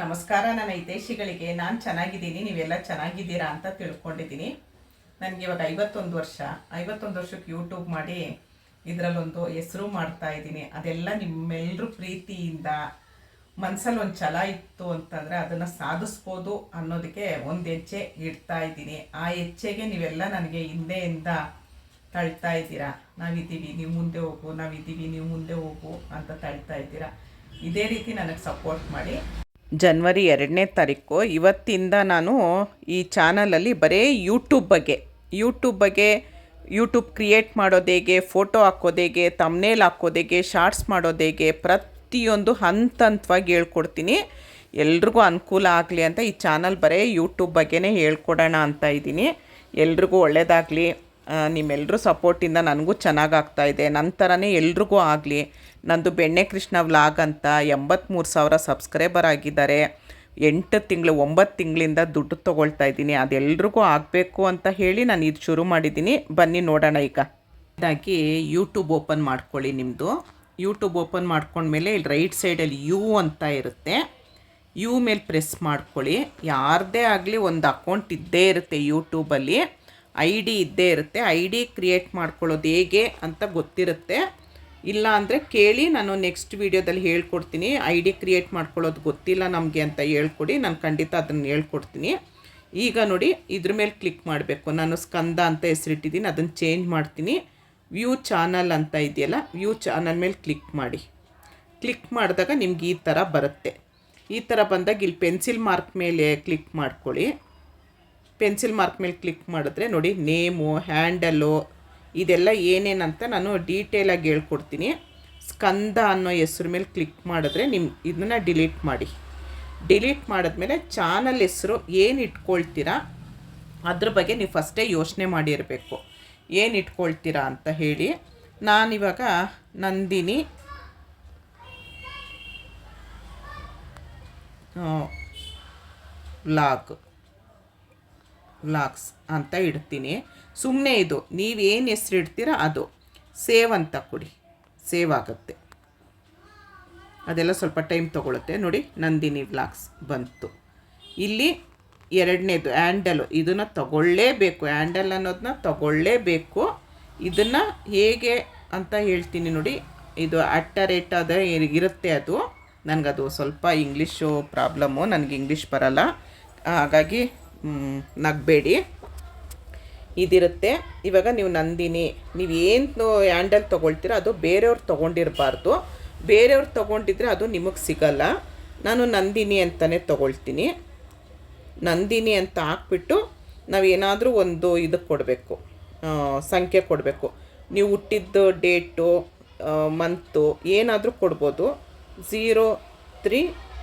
ನಮಸ್ಕಾರ, ನನ್ನ ಹಿತೈಷಿಗಳಿಗೆ. ನಾನು ಚೆನ್ನಾಗಿದ್ದೀನಿ, ನೀವೆಲ್ಲ ಚೆನ್ನಾಗಿದ್ದೀರಾ ಅಂತ ತಿಳ್ಕೊಂಡಿದ್ದೀನಿ. ನನಗೆ ಇವಾಗ ಐವತ್ತೊಂದು ವರ್ಷ. ಐವತ್ತೊಂದು ವರ್ಷಕ್ಕೆ ಯೂಟ್ಯೂಬ್ ಮಾಡಿ ಇದರಲ್ಲೊಂದು ಹೆಸರು ಮಾಡ್ತಾ ಇದ್ದೀನಿ. ಅದೆಲ್ಲ ನಿಮ್ಮೆಲ್ಲರೂ ಪ್ರೀತಿಯಿಂದ ಮನಸ್ಸಲ್ಲಿ ಒಂದು ಛಲ ಇತ್ತು ಅಂತಂದರೆ ಅದನ್ನು ಸಾಧಿಸ್ಬೋದು ಅನ್ನೋದಕ್ಕೆ ಒಂದು ಹೆಜ್ಜೆ ಇಡ್ತಾ ಇದ್ದೀನಿ. ಆ ಹೆಜ್ಜೆಗೆ ನೀವೆಲ್ಲ ನನಗೆ ಹಿಂದೆಯಿಂದ ತಳ್ತಾ ಇದ್ದೀರಾ. ನಾವಿದ್ದೀವಿ, ನೀವು ಮುಂದೆ ಹೋಗು, ನಾವಿದ್ದೀವಿ, ನೀವು ಮುಂದೆ ಹೋಗು ಅಂತ ತಳ್ತಾ ಇದ್ದೀರಾ. ಇದೇ ರೀತಿ ನನಗೆ ಸಪೋರ್ಟ್ ಮಾಡಿ. ಜನ್ವರಿ ಎರಡನೇ ತಾರೀಕು. ಇವತ್ತಿಂದ ನಾನು ಈ ಚಾನಲಲ್ಲಿ ಬರೀ ಯೂಟ್ಯೂಬ್ ಬಗ್ಗೆ ಯೂಟ್ಯೂಬ್ ಬಗ್ಗೆ, ಯೂಟ್ಯೂಬ್ ಕ್ರಿಯೇಟ್ ಮಾಡೋದು ಹೇಗೆ, ಫೋಟೋ ಹಾಕೋದು ಹೇಗೆ ತಮ್ನೇಲ್ ಹಾಕೋದು ಹೇಗೆ, ಶಾರ್ಟ್ಸ್ ಮಾಡೋದು ಹೇಗೆ, ಪ್ರತಿಯೊಂದು ಹಂತ ಹಂತವಾಗಿ ಹೇಳ್ಕೊಡ್ತೀನಿ. ಎಲ್ರಿಗೂ ಅನುಕೂಲ ಆಗಲಿ ಅಂತ ಈ ಚಾನಲ್ ಬರೀ ಯೂಟ್ಯೂಬ್ ಬಗ್ಗೆನೇ ಹೇಳ್ಕೊಡೋಣ ಅಂತ ಇದ್ದೀನಿ. ಎಲ್ರಿಗೂ ಒಳ್ಳೆಯದಾಗಲಿ ನಿಮ್ಮೆಲ್ಲರೂ ಸಪೋರ್ಟಿಂದ ನನಗೂ ಚೆನ್ನಾಗಾಗ್ತಾಯಿದೆ ನನ್ನ ಥರನೇ ಎಲ್ರಿಗೂ ಆಗಲಿ. ನಂದು ಬೆಣ್ಣೆ ಕೃಷ್ಣ ವ್ಲಾಗ್ ಅಂತ ಎಂಬತ್ತ್ಮೂರು ಸಾವಿರ ಸಬ್ಸ್ಕ್ರೈಬರ್ ಆಗಿದ್ದಾರೆ. ಎಂಟು ತಿಂಗಳು, ಒಂಬತ್ತು ತಿಂಗಳಿಂದ ದುಡ್ಡು ತೊಗೊಳ್ತಾ ಇದ್ದೀನಿ. ಅದೆಲ್ರಿಗೂ ಆಗಬೇಕು ಅಂತ ಹೇಳಿ ನಾನು ಇದು ಶುರು ಮಾಡಿದ್ದೀನಿ. ಬನ್ನಿ ನೋಡೋಣ ಈಗ. ಇದಾಗಿ ಯೂಟ್ಯೂಬ್ ಓಪನ್ ಮಾಡ್ಕೊಳ್ಳಿ ನಿಮ್ಮದು ಯೂಟ್ಯೂಬ್ ಓಪನ್ ಮಾಡ್ಕೊಂಡ್ಮೇಲೆ ಇಲ್ಲಿ ರೈಟ್ ಸೈಡಲ್ಲಿ ಯು ಅಂತ ಇರುತ್ತೆ. ಯು ಮೇಲೆ ಪ್ರೆಸ್ ಮಾಡ್ಕೊಳ್ಳಿ. ಯಾರದೇ ಆಗಲಿ ಒಂದು ಅಕೌಂಟ್ ಇದ್ದೇ ಇರುತ್ತೆ ಯೂಟ್ಯೂಬಲ್ಲಿ ಐ ಡಿ ಇದ್ದೇ ಇರುತ್ತೆ. ಐ ಡಿ ಕ್ರಿಯೇಟ್ ಮಾಡ್ಕೊಳ್ಳೋದು ಹೇಗೆ ಅಂತ ಗೊತ್ತಿರುತ್ತೆ. ಇಲ್ಲ ಅಂದರೆ ಕೇಳಿ ನಾನು ನೆಕ್ಸ್ಟ್ ವೀಡಿಯೋದಲ್ಲಿ ಹೇಳ್ಕೊಡ್ತೀನಿ. ಐ ಡಿ ಕ್ರಿಯೇಟ್ ಮಾಡ್ಕೊಳ್ಳೋದು ಗೊತ್ತಿಲ್ಲ ನಮಗೆ ಅಂತ ಹೇಳ್ಕೊಡಿ. ನಾನು ಖಂಡಿತ ಅದನ್ನು ಹೇಳ್ಕೊಡ್ತೀನಿ. ಈಗ ನೋಡಿ, ಇದ್ರ ಮೇಲೆ ಕ್ಲಿಕ್ ಮಾಡಬೇಕು. ನಾನು ಸ್ಕಂದ ಅಂತ ಹೆಸರಿಟ್ಟಿದ್ದೀನಿ. ಅದನ್ನು ಚೇಂಜ್ ಮಾಡ್ತೀನಿ. ವ್ಯೂ ಚಾನಲ್ ಅಂತ ಇದೆಯಲ್ಲ ವ್ಯೂ ಚಾನಲ್ ಮೇಲೆ ಕ್ಲಿಕ್ ಮಾಡಿ. ಕ್ಲಿಕ್ ಮಾಡಿದಾಗ ನಿಮ್ಗೆ ಈ ಥರ ಬರುತ್ತೆ. ಈ ಥರ ಬಂದಾಗ ಇಲ್ಲಿ ಪೆನ್ಸಿಲ್ ಮಾರ್ಕ್ ಮೇಲೆ ಕ್ಲಿಕ್ ಮಾಡ್ಕೊಳ್ಳಿ. ಪೆನ್ಸಿಲ್ ಮಾರ್ಕ್ ಮೇಲೆ ಕ್ಲಿಕ್ ಮಾಡಿದ್ರೆ ನೋಡಿ, ನೇಮು ಹ್ಯಾಂಡಲು ಇದೆಲ್ಲ ಏನೇನಂತ ನಾನು ಡೀಟೇಲಾಗಿ ಹೇಳ್ಕೊಡ್ತೀನಿ. ಸ್ಕಂದ ಅನ್ನೋ ಹೆಸ್ರು ಮೇಲೆ ಕ್ಲಿಕ್ ಮಾಡಿದ್ರೆ ನಿಮ್ಮ ಇದನ್ನು ಡಿಲೀಟ್ ಮಾಡಿ. ಡಿಲೀಟ್ ಮಾಡಿದ್ಮೇಲೆ ಚಾನಲ್ ಹೆಸರು ಏನು ಇಟ್ಕೊಳ್ತೀರಾ, ಅದ್ರ ಬಗ್ಗೆ ನೀವು ಫಸ್ಟೇ ಯೋಚನೆ ಮಾಡಿರಬೇಕು. ಏನು ಇಟ್ಕೊಳ್ತೀರಾ ಅಂತ ಹೇಳಿ. ನಾನಿವಾಗ ನಂದಿನಿ ವ್ಲಾಗ್ ವ್ಲಾಗ್ಸ್ ಅಂತ ಇಡ್ತೀನಿ. ಸುಮ್ಮನೆ ಇದು ನೀವೇನು ಹೆಸ್ರು ಇಡ್ತೀರ ಅದು. ಸೇವ್ ಅಂತ ಕೊಡಿ. ಸೇವ್ ಆಗುತ್ತೆ. ಅದೆಲ್ಲ ಸ್ವಲ್ಪ ಟೈಮ್ ತೊಗೊಳುತ್ತೆ. ನೋಡಿ, ನಂದಿನಿ ವ್ಲಾಗ್ಸ್ ಬಂತು. ಇಲ್ಲಿ ಎರಡನೇದು, ಹ್ಯಾಂಡಲು. ಇದನ್ನು ತಗೊಳ್ಳೇಬೇಕು. ಹ್ಯಾಂಡಲ್ ಅನ್ನೋದನ್ನ ತಗೊಳ್ಳೇಬೇಕು. ಇದನ್ನು ಹೇಗೆ ಅಂತ ಹೇಳ್ತೀನಿ ನೋಡಿ. ಇದು ಅಟ್ಟ ರೇಟ್ ಅದ ಇರುತ್ತೆ ಅದು. ನನಗದು ಸ್ವಲ್ಪ ಇಂಗ್ಲೀಷು ಪ್ರಾಬ್ಲಮ್ಮು. ನನಗೆ ಇಂಗ್ಲೀಷ್ ಬರಲ್ಲ. ಹಾಗಾಗಿ ನಗಬೇಡಿ. ಇದಿರುತ್ತೆ. ಇವಾಗ ನೀವು ನಂದಿನಿ, ನೀವು ಏನು ಹ್ಯಾಂಡಲ್ ತೊಗೊಳ್ತೀರ ಅದು ಬೇರೆಯವ್ರು ತೊಗೊಂಡಿರಬಾರ್ದು. ಬೇರೆಯವ್ರು ತೊಗೊಂಡಿದ್ರೆ ಅದು ನಿಮಗೆ ಸಿಗಲ್ಲ. ನಾನು ನಂದಿನಿ ಅಂತಲೇ ತೊಗೊಳ್ತೀನಿ. ನಂದಿನಿ ಅಂತ ಹಾಕ್ಬಿಟ್ಟು ನಾವೇನಾದರೂ ಒಂದು ಇದು ಕೊಡಬೇಕು. ಸಂಖ್ಯೆ ಕೊಡಬೇಕು. ನೀವು ಹುಟ್ಟಿದ್ದು ಡೇಟು ಮಂತು ಏನಾದರೂ ಕೊಡ್ಬೋದು. ಝೀರೋ ತ್ರೀ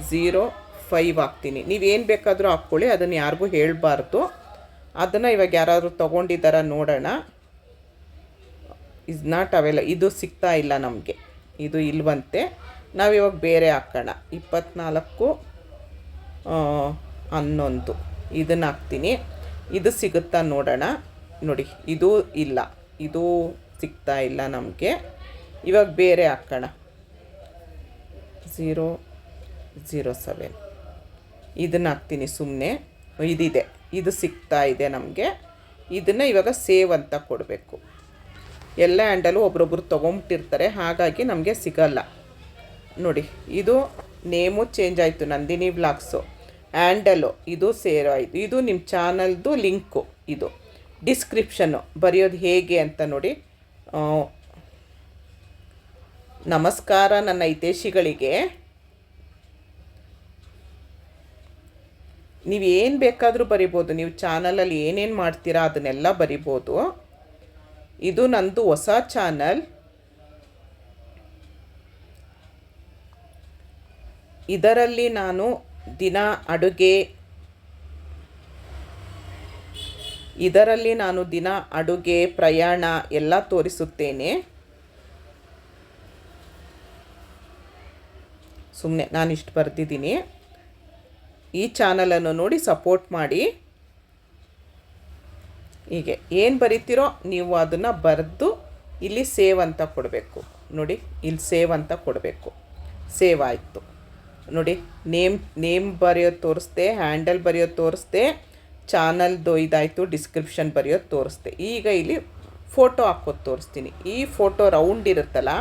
ಝೀರೋ ಫೈವ್ ಹಾಕ್ತೀನಿ ನೀವೇನು ಬೇಕಾದರೂ ಹಾಕ್ಕೊಳ್ಳಿ ಅದನ್ನು ಯಾರಿಗೂ ಹೇಳಬಾರ್ದು. ಅದನ್ನು ಇವಾಗ ಯಾರಾದರೂ ತೊಗೊಂಡಿದ್ದಾರ ನೋಡೋಣ. ಇಸ್ ನಾಟ್ ಅವೆಲ್ಲ ಇದು ಸಿಗ್ತಾ ಇಲ್ಲ ನಮಗೆ. ಇದು ಇಲ್ವಂತೆ. ನಾವಿವಾಗ ಬೇರೆ ಹಾಕೋಣ. ಇಪ್ಪತ್ನಾಲ್ಕು ಹನ್ನೊಂದು. ಇದನ್ನು ಹಾಕ್ತೀನಿ. ಇದು ಸಿಗುತ್ತಾ ನೋಡೋಣ. ನೋಡಿ, ಇದು ಇಲ್ಲ. ಇದು ಸಿಗ್ತಾ ಇಲ್ಲ ನಮಗೆ. ಇವಾಗ ಬೇರೆ ಹಾಕೋಣ. ಝೀರೋ ಝೀರೋ ಸೆವೆನ್ ಇದನ್ನು ಹಾಕ್ತೀನಿ ಸುಮ್ಮನೆ ಇದಿದೆ. ಇದು ಸಿಗ್ತಾ ಇದೆ ನಮಗೆ. ಇದನ್ನು ಇವಾಗ ಸೇವ್ ಅಂತ ಕೊಡಬೇಕು. ಎಲ್ಲ ಹ್ಯಾಂಡಲು ಒಬ್ರೊಬ್ರು ತೊಗೊಂಬಿಟ್ಟಿರ್ತಾರೆ. ಹಾಗಾಗಿ ನಮಗೆ ಸಿಗಲ್ಲ. ನೋಡಿ, ಇದು ನೇಮು ಚೇಂಜ್ ಆಯಿತು ನಂದಿನಿ ಬ್ಲಾಗ್ಸು ಹ್ಯಾಂಡಲು ಇದು ಸೇವ್ ಆಯಿತು. ಇದು ನಿಮ್ಮ ಚಾನಲ್ದು ಲಿಂಕು ಇದು. ಡಿಸ್ಕ್ರಿಪ್ಷನ್ನು. ಬರೆಯೋದು ಹೇಗೆ ಅಂತ ನೋಡಿ. ನಮಸ್ಕಾರ ನನ್ನ ಹಿತೈಷಿಗಳಿಗೆ ನೀವು ಏನು ಬೇಕಾದರೂ ಬರಿಬೋದು. ನೀವು ಚಾನಲಲ್ಲಿ ಏನೇನು ಮಾಡ್ತೀರಾ ಅದನ್ನೆಲ್ಲ ಬರಿಬೋದು. ಇದು ನಂದು ಹೊಸ ಚಾನಲ್. ಇದರಲ್ಲಿ ನಾನು ದಿನ, ಅಡುಗೆ, ಇದರಲ್ಲಿ ನಾನು ದಿನ, ಅಡುಗೆ, ಪ್ರಯಾಣ ಎಲ್ಲ ತೋರಿಸುತ್ತೇನೆ. ಸುಮ್ಮನೆ ನಾನು ಇಷ್ಟು ಬರೆದಿದ್ದೀನಿ. ಈ ಚಾನಲನ್ನು ನೋಡಿ ಸಪೋರ್ಟ್ ಮಾಡಿ. ಹೀಗೆ ಏನು ಬರಿತೀರೋ ನೀವು ಅದನ್ನು ಬರೆದು ಇಲ್ಲಿ ಸೇವ್ ಅಂತ ಕೊಡಬೇಕು. ನೋಡಿ, ಇಲ್ಲಿ ಸೇವ್ ಅಂತ ಕೊಡಬೇಕು. ಸೇವ್ ಆಯಿತು. ನೋಡಿ, ನೇಮ್ ನೇಮ್ ಬರೆಯೋದು ತೋರಿಸ್ದೆ, ಹ್ಯಾಂಡಲ್ ಬರೆಯೋದು ತೋರಿಸ್ದೆ ಚಾನಲ್ದು ಇದಾಯಿತು, ಡಿಸ್ಕ್ರಿಪ್ಷನ್ ಬರೆಯೋದು ತೋರಿಸ್ದೆ. ಈಗ ಇಲ್ಲಿ ಫೋಟೋ ಹಾಕೋದು ತೋರಿಸ್ತೀನಿ. ಈ ಫೋಟೋ ರೌಂಡ್ ಇರುತ್ತಲ್ಲ,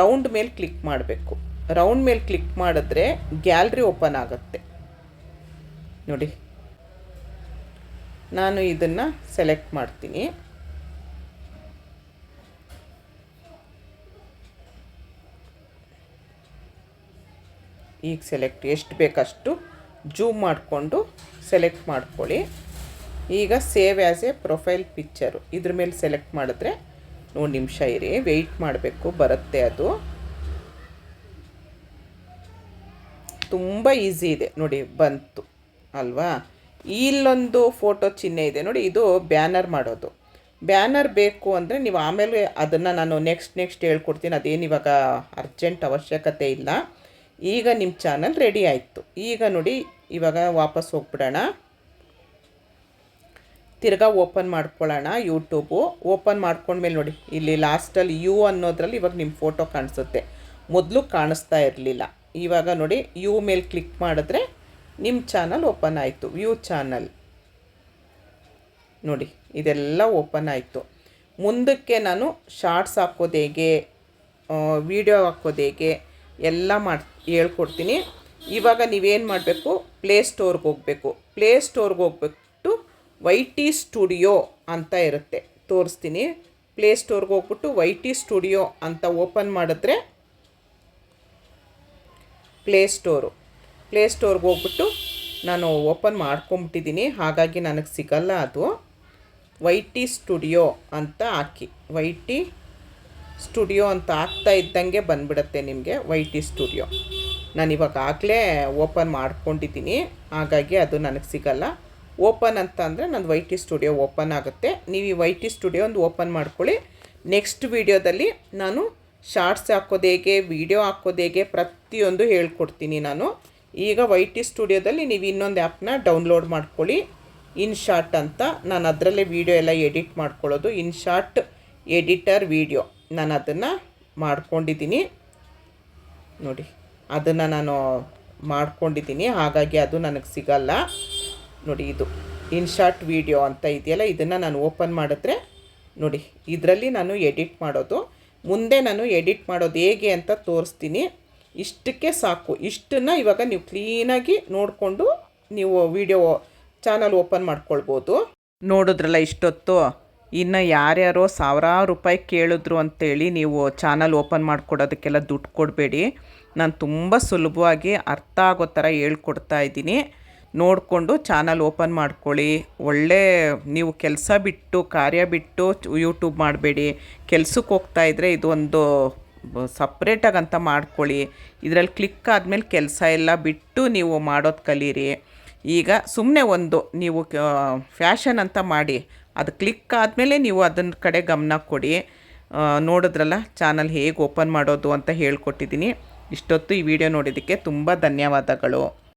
ರೌಂಡ್ ಮೇಲೆ ಕ್ಲಿಕ್ ಮಾಡಬೇಕು. ರೌಂಡ್ ಮೇಲೆ ಕ್ಲಿಕ್ ಮಾಡಿದ್ರೆ ಗ್ಯಾಲ್ರಿ ಓಪನ್ ಆಗುತ್ತೆ. ನೋಡಿ. ನಾನು ಇದನ್ನು ಸೆಲೆಕ್ಟ್ ಮಾಡ್ತೀನಿ. ಈಗ ಸೆಲೆಕ್ಟ್ ಎಷ್ಟು ಬೇಕಷ್ಟು ಜೂಮ್ ಮಾಡಿಕೊಂಡು ಸೆಲೆಕ್ಟ್ ಮಾಡ್ಕೊಳ್ಳಿ. ಈಗ save as a profile picture ಇದ್ರ ಮೇಲೆ ಸೆಲೆಕ್ಟ್ ಮಾಡಿದ್ರೆ ನೋಡಿ ನಿಮಿಷ ಇರಿ ವೆಯ್ಟ್ ಮಾಡಬೇಕು, ಬರುತ್ತೆ ಅದು. ತುಂಬ ಈಸಿ ಇದೆ. ನೋಡಿ, ಬಂತು. ಅಲ್ವಾ? ಇಲ್ಲೊಂದು ಫೋಟೋ ಚಿಹ್ನೆ ಇದೆ. ನೋಡಿ, ಇದು ಬ್ಯಾನರ್ ಮಾಡೋದು. ಬ್ಯಾನರ್ ಬೇಕು ಅಂದರೆ ನೀವು ಆಮೇಲೆ ಅದನ್ನು ನಾನು ನೆಕ್ಸ್ಟ್ ನೆಕ್ಸ್ಟ್ ಹೇಳ್ಕೊಡ್ತೀನಿ. ಅದೇನು ಇವಾಗ ಅರ್ಜೆಂಟ್ ಅವಶ್ಯಕತೆ ಇಲ್ಲ. ಈಗ ನಿಮ್ಮ ಚಾನಲ್ ರೆಡಿ ಆಯಿತು. ಈಗ ನೋಡಿ, ಇವಾಗ ವಾಪಸ್ ಹೋಗ್ಬಿಡೋಣ. ತಿರ್ಗಾ ಓಪನ್ ಮಾಡ್ಕೊಳ್ಳೋಣ ಯೂಟ್ಯೂಬು. ಓಪನ್ ಮಾಡ್ಕೊಂಡ್ಮೇಲೆ ನೋಡಿ, ಇಲ್ಲಿ ಲಾಸ್ಟಲ್ಲಿ ಯು ಅನ್ನೋದ್ರಲ್ಲಿ ಇವಾಗ ನಿಮ್ಮ ಫೋಟೋ ಕಾಣಿಸುತ್ತೆ. ಮೊದಲು ಕಾಣಿಸ್ತಾ ಇರಲಿಲ್ಲ. ಇವಾಗ ನೋಡಿ, ಯು ಮೇಲೆ ಕ್ಲಿಕ್ ಮಾಡಿದ್ರೆ ನಿಮ್ಮ ಚಾನಲ್ ಓಪನ್ ಆಯಿತು, ವ್ಯೂ ಚಾನಲ್. ನೋಡಿ, ಇದೆಲ್ಲ ಓಪನ್ ಆಯಿತು. ಮುಂದಕ್ಕೆ ನಾನು ಶಾರ್ಟ್ಸ್ ಹಾಕೋದು ಹೇಗೆ ವಿಡಿಯೋ ಹಾಕೋದು ಹೇಗೆ, ಎಲ್ಲ ಮಾಡಿ, ಹೇಳ್ಕೊಡ್ತೀನಿ. ಇವಾಗ ನೀವೇನು ಮಾಡಬೇಕು, ಪ್ಲೇ ಸ್ಟೋರ್ಗೆ ಹೋಗಬೇಕು. ಪ್ಲೇ ಸ್ಟೋರ್ಗೆ ಹೋಗ್ಬಿಟ್ಟು ವೈ ಟಿ ಸ್ಟುಡಿಯೋ ಅಂತ ಇರುತ್ತೆ. ತೋರಿಸ್ತೀನಿ. ಪ್ಲೇ ಸ್ಟೋರ್ಗೆ ಹೋಗ್ಬಿಟ್ಟು ವೈ ಟಿ ಸ್ಟುಡಿಯೋ ಅಂತ ಓಪನ್ ಮಾಡಿದ್ರೆ, ಪ್ಲೇ ಸ್ಟೋರು. ಪ್ಲೇ ಸ್ಟೋರ್ಗೆ ಹೋಗ್ಬಿಟ್ಟು ನಾನು ಓಪನ್ ಮಾಡ್ಕೊಂಬಿಟ್ಟಿದ್ದೀನಿ. ಹಾಗಾಗಿ ನನಗೆ ಸಿಗಲ್ಲ ಅದು. ವೈ ಟಿ ಸ್ಟುಡಿಯೋ ಅಂತ ಹಾಕಿ. ವೈ ಟಿ ಸ್ಟುಡಿಯೋ ಅಂತ ಹಾಕ್ತಾ ಇದ್ದಂಗೆ ಬಂದ್ಬಿಡುತ್ತೆ ನಿಮಗೆ ವೈ ಟಿ ಸ್ಟುಡಿಯೋ ನಾನು ಇವಾಗ ಆಗಲೇ ಓಪನ್ ಮಾಡ್ಕೊಂಡಿದ್ದೀನಿ. ಹಾಗಾಗಿ ಅದು ನನಗೆ ಸಿಗಲ್ಲ. ಓಪನ್ ಅಂತ ಅಂದರೆ ನನ್ನ ವೈಟಿ ಸ್ಟುಡಿಯೋ ಓಪನ್ ಆಗುತ್ತೆ. ನೀವು ಈ ವೈಟಿ ಸ್ಟುಡಿಯೋ ಒಂದು ಓಪನ್ ಮಾಡ್ಕೊಳ್ಳಿ. ನೆಕ್ಸ್ಟ್ ವೀಡಿಯೋದಲ್ಲಿ ನಾನು ಶಾರ್ಟ್ಸ್ ಹಾಕೋದು ಹೇಗೆ ವೀಡಿಯೋ ಹಾಕೋದು ಹೇಗೆ ಪ್ರತಿಯೊಂದು ಹೇಳ್ಕೊಡ್ತೀನಿ ನಾನು. ಈಗ ವೈ ಟಿ ಸ್ಟುಡಿಯೋದಲ್ಲಿ ನೀವು ಇನ್ನೊಂದು ಆ್ಯಪ್ನ ಡೌನ್ಲೋಡ್ ಮಾಡ್ಕೊಳ್ಳಿ. ಇನ್ ಶಾರ್ಟ್ ಅಂತ. ನಾನು ಅದರಲ್ಲೇ ವೀಡಿಯೋ ಎಲ್ಲ ಎಡಿಟ್ ಮಾಡ್ಕೊಳ್ಳೋದು. ಇನ್ ಶಾರ್ಟ್ ಎಡಿಟರ್ ವೀಡಿಯೋ ನಾನು ಅದನ್ನು ಮಾಡ್ಕೊಂಡಿದ್ದೀನಿ. ನೋಡಿ, ಅದನ್ನು ನಾನು ಮಾಡ್ಕೊಂಡಿದ್ದೀನಿ. ಹಾಗಾಗಿ ಅದು ನನಗೆ ಸಿಗಲ್ಲ. ನೋಡಿ, ಇದು ಇನ್ ಶಾರ್ಟ್ ವೀಡಿಯೋ ಅಂತ ಇದೆಯಲ್ಲ, ಇದನ್ನು ನಾನು ಓಪನ್ ಮಾಡಿದ್ರೆ, ನೋಡಿ, ಇದರಲ್ಲಿ ನಾನು ಎಡಿಟ್ ಮಾಡೋದು. ಮುಂದೆ ನಾನು ಎಡಿಟ್ ಮಾಡೋದು ಹೇಗೆ ಅಂತ ತೋರಿಸ್ತೀನಿ. ಇಷ್ಟಕ್ಕೆ ಸಾಕು. ಇಷ್ಟನ್ನು ಇವಾಗ ನೀವು ಕ್ಲೀನಾಗಿ ನೋಡಿಕೊಂಡು ನೀವು ವಿಡಿಯೋ ಚಾನಲ್ ಓಪನ್ ಮಾಡ್ಕೊಳ್ಬೋದು. ನೋಡಿದ್ರಲ್ಲ ಇಷ್ಟೊತ್ತು? ಇನ್ನು ಯಾರ್ಯಾರೋ ಸಾವಿರಾರು ರೂಪಾಯಿ ಕೇಳಿದ್ರು ಅಂತೇಳಿ ನೀವು ಚಾನಲ್ ಓಪನ್ ಮಾಡಿಕೊಡೋದಕ್ಕೆಲ್ಲ ದುಡ್ಡು ಕೊಡಬೇಡಿ. ನಾನು ತುಂಬ ಸುಲಭವಾಗಿ ಅರ್ಥ ಆಗೋ ಥರ ಹೇಳ್ಕೊಡ್ತಾ ಇದ್ದೀನಿ. ನೋಡಿಕೊಂಡು ಚಾನಲ್ ಓಪನ್ ಮಾಡ್ಕೊಳ್ಳಿ. ಒಳ್ಳೆ ನೀವು ಕೆಲಸ ಬಿಟ್ಟು, ಕಾರ್ಯ ಬಿಟ್ಟು ಯೂಟ್ಯೂಬ್ ಮಾಡಬೇಡಿ. ಕೆಲಸಕ್ಕೆ ಹೋಗ್ತಾ ಇದ್ದರೆ ಇದು ಒಂದು ಸಪ್ರೇಟಾಗಿ ಅಂತ ಮಾಡ್ಕೊಳ್ಳಿ. ಇದರಲ್ಲಿ ಕ್ಲಿಕ್ ಆದಮೇಲೆ ಕೆಲಸ ಎಲ್ಲ ಬಿಟ್ಟು ನೀವು ಮಾಡೋದು ಕಲೀರಿ. ಈಗ ಸುಮ್ಮನೆ ಒಂದು ನೀವು ಫ್ಯಾಷನ್ ಅಂತ ಮಾಡಿ, ಅದು ಕ್ಲಿಕ್ ಆದಮೇಲೆ ನೀವು ಅದನ್ನ ಕಡೆ ಗಮನ ಕೊಡಿ. ನೋಡಿದ್ರಲ್ಲ ಚಾನಲ್ ಹೇಗೆ ಓಪನ್ ಮಾಡೋದು ಅಂತ ಹೇಳ್ಕೊಟ್ಟಿದ್ದೀನಿ. ಇಷ್ಟೊತ್ತು ಈ ವಿಡಿಯೋ ನೋಡಿದ್ದಕ್ಕೆ ತುಂಬ ಧನ್ಯವಾದಗಳು.